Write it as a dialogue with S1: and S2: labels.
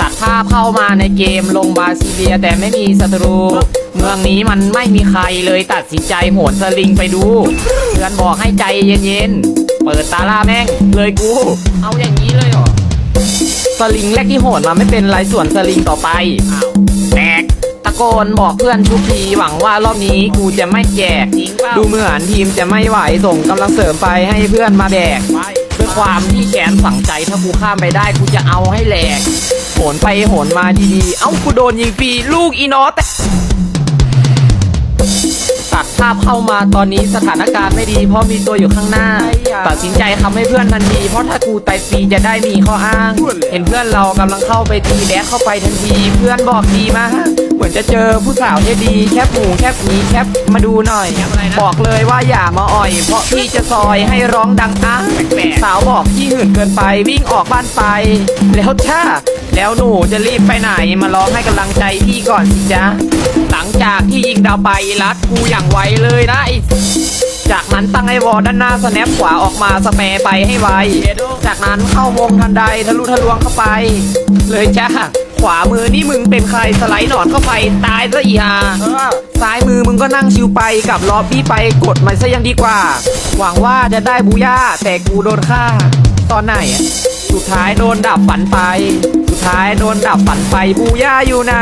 S1: ตัดภาพเข้ามาในเกมลงบาซิเลียแต่ไม่มีศัตรู เมืองนี้มันไม่มีใครเลยตัดสินใจโหนสลิงไปดู เพื่อนบอกให้ใจเย็นๆ เปิดตาล่าแม่ง เลยกู เอาอย่างนี้เลยเหรอ สลิงแรกที่โหนมาไม่เป็นไรส่วนสลิงต่อไปอ้าวแตกตะโกนบอกเพื่อนทุกทีหวังว่ารอบนี้กูจะไม่แจกดูเหมือนทีมจะไม่ไหวส่งกำลังเสริมไปให้เพื่อนมาแบกด้วย ความที่แขนฝังใจถ้ากูข้ามไปได้กูจะเอาให้แหลกโหนไปโหนมาดีๆ เอ้ากูโดนยิงฟรีลูกอีนอแต่ตัดภาพเข้ามาตอนนี้สถานการณ์ไม่ดีเพราะมีตัวอยู่ข้างหน้า ตัดสินใจทำให้เพื่อนทันทีเพราะถ้ากูตายฟรีจะได้มีข้ออ้าง เห็นเพื่อนเรากำลังเข้าไปตีแดกเข้าไปทันที เพื่อนบอกดีมากเหมือน จะเจอผู้สาวที่ดีแคบหมูแคบหมีแคบมาดูหน่อย บอกเลยว่าอย่ามาอ่อย เพราะพี่จะซอยให้ร้องดังอ้างสาวบอกพี่หื่นเกินไปวิ่งออกบ้านไป แล้วจ้าแล้วหนูจะรีบไปไหนมาร้องให้กำลังใจพี่ก่อนสิจ๊ะหลังจากที่ยิงดาวไปรัดกูอย่างไวเลยนะไอ้จากนั้นตั้งไอ้วอลด้านหน้าสแนปขวาออกมาสแปรไปให้ไว จากนั้นเข้าวงทันใดทะลุทะลวงเข้าไป เลยจ้า ขวามือนี่มึงเป็นใครสไลด์หนอนเข้าไปตายซะอีฮาซ้ายมือมึงก็นั่งชิวไปกับล็อบบี้ไปกดมันซะยังดีกว่า หวังว่าจะได้บูย่าแต่กูโดนฆ่า ตอนไหน สุดท้ายโดนดับฝันไป สุดท้ายโดนดับฝันไปบูย่าอยู่ไหน